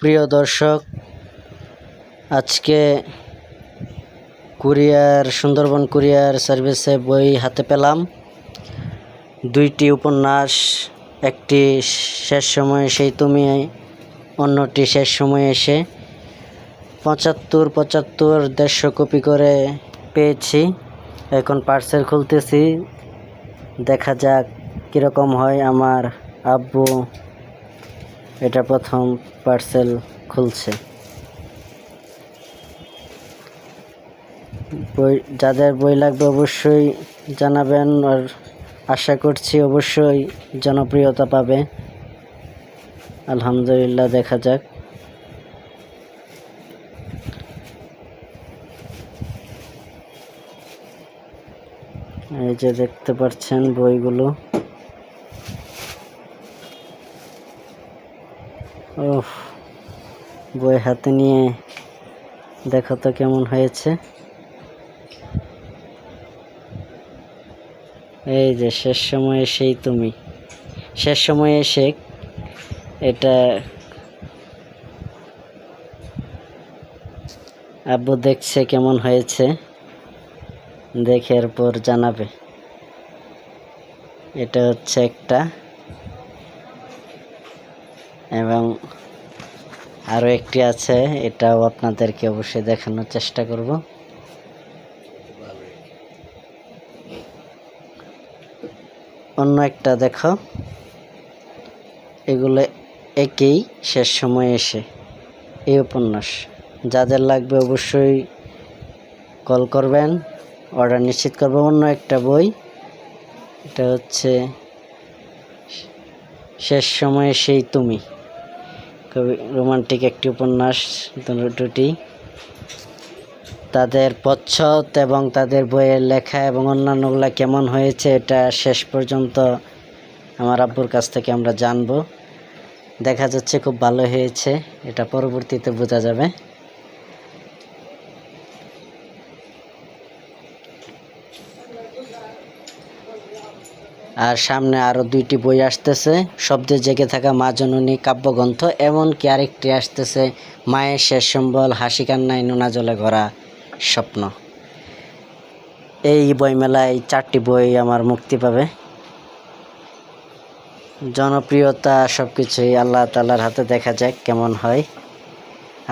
প্রিয় দর্শক, আজকে কুরিয়ার, সুন্দরবন কুরিয়ার সার্ভিসে বই হাতে পেলাম। দুইটি উপন্যাস, একটি শেষ সময়ে সেই তুমি, অন্যটি শেষ সময়ে এসে পঁচাত্তর পঁচাত্তর দেড়শো কপি করে পেয়েছি। এখন পার্সেল খুলতেছি। দেখা যাক কীরকম হয় আমার আব্বু এটা প্রথম পার্সেল খুলছে। বই, যাদের বই লাগবে অবশ্যই জানাবেন আর আশা করছি অবশ্যই জনপ্রিয়তা পাবে। আলহামদুলিল্লাহ, দেখা যাক। এই যে দেখতে পাচ্ছেন বইগুলো। ওহ বই হাতে নিয়ে দেখো তো কেমন হয়েছে। এই যে, শেষ সময়ে সেই তুমি। শেষ সময়ে এসে এটা আব্বু দেখছে কেমন হয়েছে, দেখে এরপর জানাবে। এটা হচ্ছে একটা এবং আরও একটি আছে, এটাও আপনাদেরকে অবশ্যই দেখানোর চেষ্টা করব। অন্য একটা দেখো। এগুলো একেই শেষ সময়ে এসে। এই উপন্যাস। যাদের লাগবে অবশ্যই কল করবেন, অর্ডার নিশ্চিত করব। অন্য একটা বই, এটা হচ্ছে, শেষ সময়ে সেই তুমি। খুবই রোমান্টিক একটি উপন্যাস দুটি। তাদের পচ্ছদ এবং তাদের বইয়ের লেখা এবং অন্যান্যগুলো কেমন হয়েছে, এটা শেষ পর্যন্ত আমার আব্বুর কাছ থেকে আমরা জানব। দেখা যাচ্ছে খুব ভালো হয়েছে, এটা পরবর্তীতে বোঝা যাবে। আর সামনে আরও দুইটি বই আসতেছে। শব্দে জেগে থাকা মা জননী কাব্যগ্রন্থ, এমনকি আরেকটি আসতেছে, মায়ের শেষ সম্বল, হাসি কান্নায় নোনা জলে ভরা স্বপ্ন। এই বইমেলায় চারটি বই আমার মুক্তি পাবে। জনপ্রিয়তা সব কিছুই আল্লাহ তালার হাতে দেখা যাক কেমন হয়।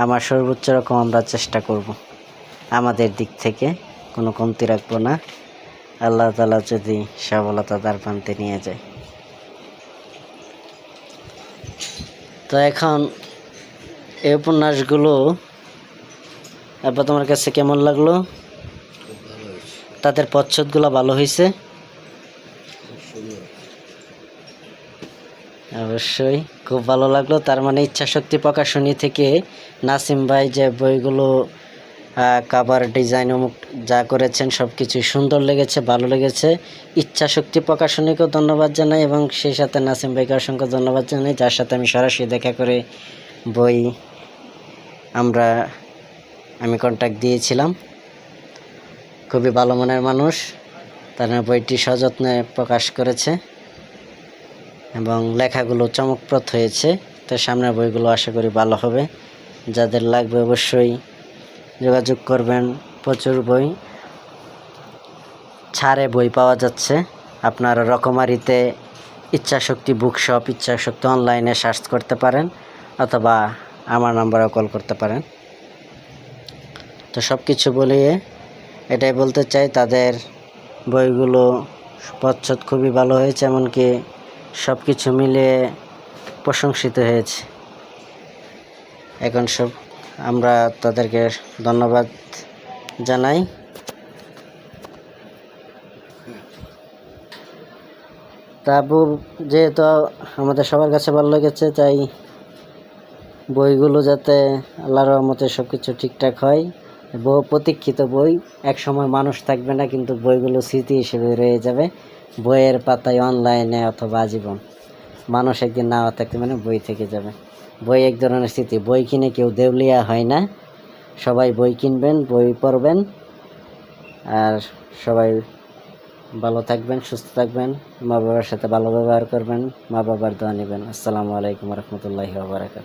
আমার সর্বোচ্চ রকম আমরা চেষ্টা করব। আমাদের দিক থেকে কোনো কমতি রাখব না। আল্লাহ তালা যদি সফলতা তার প্রান্তে নিয়ে যায়। তো এখন এই উপন্যাসগুলো এবার তোমার কাছে কেমন লাগল? তাদের পচ্ছদগুলো ভালো হয়েছে? অবশ্যই, খুব ভালো লাগল। তার মানে ইচ্ছা শক্তি প্রকাশনী থেকে নাসিম ভাই যে বইগুলো কাভার ডিজাইন অমুক যা করেছেন সব কিছুই সুন্দর লেগেছে, ভালো লেগেছে। ইচ্ছা শক্তি প্রকাশনীকেও ধন্যবাদ জানাই এবং সেই সাথে নাসিম ভাইকে অসংখ্য ধন্যবাদ জানাই, যার সাথে আমি সরাসরি দেখা করে বই আমরা, আমি কন্ট্যাক্ট দিয়েছিলাম। খুবই ভালো মনের মানুষ, তারা বইটি সযত্নে প্রকাশ করেছে এবং লেখাগুলো চমকপ্রদ হয়েছে। তো সামনের বইগুলো আশা করি ভালো হবে। যাদের লাগবে অবশ্যই যোগাযোগ করবেন। প্রচুর বই। ছাড়ে বই পাওয়া যাচ্ছে। আপনার রকমারিতে ইচ্ছাশক্তি বুকশপ, ইচ্ছাশক্তি অনলাইনে সার্চ করতে পারেন অথবা আমার নাম্বারেও কল করতে পারেন। তো সব কিছু বলিয়ে এটাই বলতে চাই, তাদের বইগুলো পচ্ছদ খুবই ভালো হয়েছে, এমনকি সব কিছু মিলিয়ে প্রশংসিত হয়েছে। এখন সব আমরা তাদেরকে ধন্যবাদ জানাই। তাবু যেহেতু আমাদের সবার কাছে ভালো লেগেছে, তাই বইগুলো যাতে আল্লাহর রহমতে সব কিছু ঠিকঠাক হয়, বহু প্রতীক্ষিত বই এক সময় মানুষ থাকবে না, কিন্তু বইগুলো স্মৃতি হিসেবে রয়ে যাবে, বইয়ের পাতায় অনলাইনে অথবা আজীবন। মানুষ একদিন না থাকতে মানে বই থেকে যাবে। বই এক ধরনের স্থিতি বই কিনে কেউ দেউলিয়া হয় না। সবাই বই কিনবেন, বই পড়বেন। আর সবাই ভালো থাকবেন, সুস্থ থাকবেন মা বাবার সাথে ভালো ব্যবহার করবেন মা বাবার দোয়া নেবেন। আসসালামু আলাইকুম রহমতুল্লাহি বারাকাত